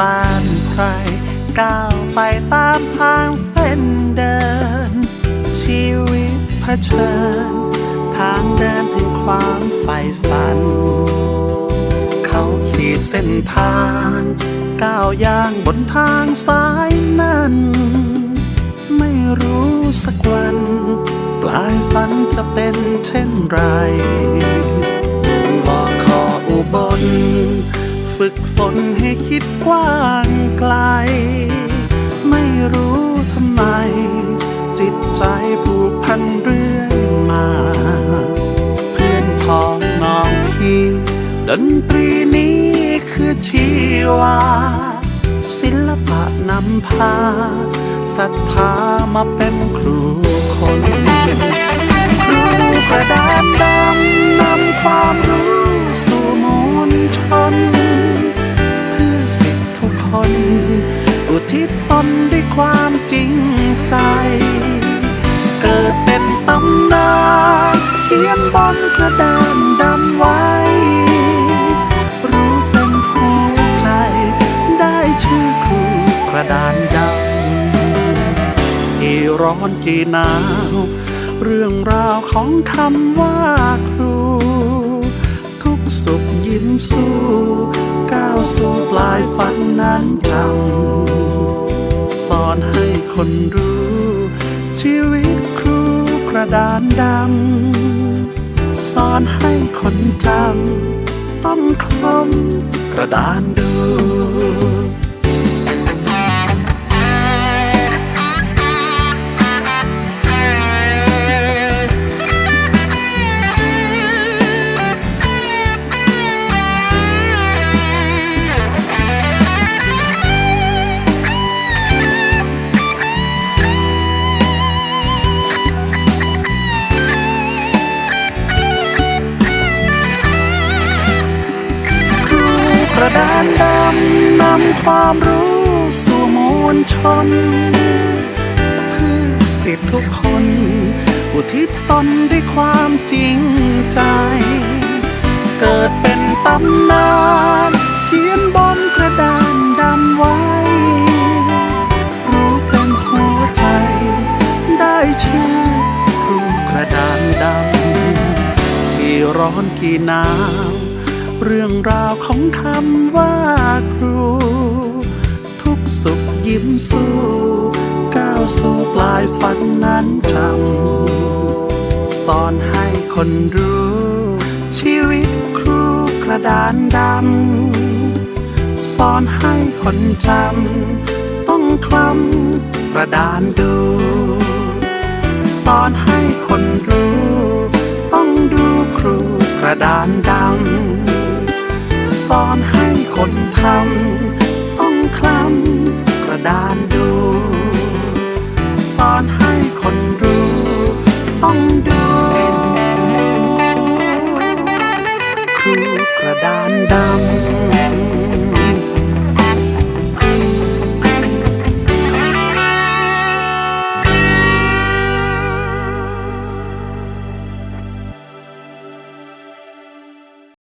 บ้านใคร ก้าวไปตามทางเส้นเดิน ชีวิตเผชิญ ทางเดินถึงความใฝ่ฝัน เขาขีดเส้นทาง ก้าวย่างบนทางสายนั้น ไม่รู้สักวัน ปลายฝันจะเป็นเช่นไร ฝึกฝนให้คิดกว้างไกล ไม่รู้ทำไม จิตใจผูกพันเรื่อยมา เพื่อนพ้องน้องพี่ ดนตรีนี้คือชีวา ศิลปะนำพาศรัทธามาเป็นครูคนครูกระดานดำนำความรู้สู่มวลชน ทิศตนด้วยความจริงใจ เกิดเป็นตำนานเขียนบนกระดานดำไว้ รู้เต็มหัวใจ ได้ชื่อครูกระดานดำกี่ร้อนกี่หนาว เรื่องราวของคำว่าครู ทุกสุขยิ้มสู้ก้าวสู่ปลายฝันนั้นจำ สอนให้คนรู้ ชีวิตครูกระดานดำสอนให้คนจำต้องคลำกระดานดู ความรู้สู่มวลชน เพื่อสิทธิทุกคน อุทิศตนด้วยความจริงใจ เกิดเป็นตำนานเขียนบนกระดานดำไว้ รู้เต็มหัวใจ ได้ชื่อครูกระดานดำกี่ร้อนกี่หนาว เรื่องราวของคำว่าครู ทุกสุขยิ้มสู้ก้าวสู่ปลายฝันนั้นจำสอนให้คนรู้ ชีวิตครูกระดานดำสอนให้คนจำต้องคลำกระดานดู สอนให้คนรู้ ต้องดูครูกระดานดำ สอนให้คนทำต้องคลำกระดานดู สอนให้คนรู้ ต้องดู ครูกระดานดำ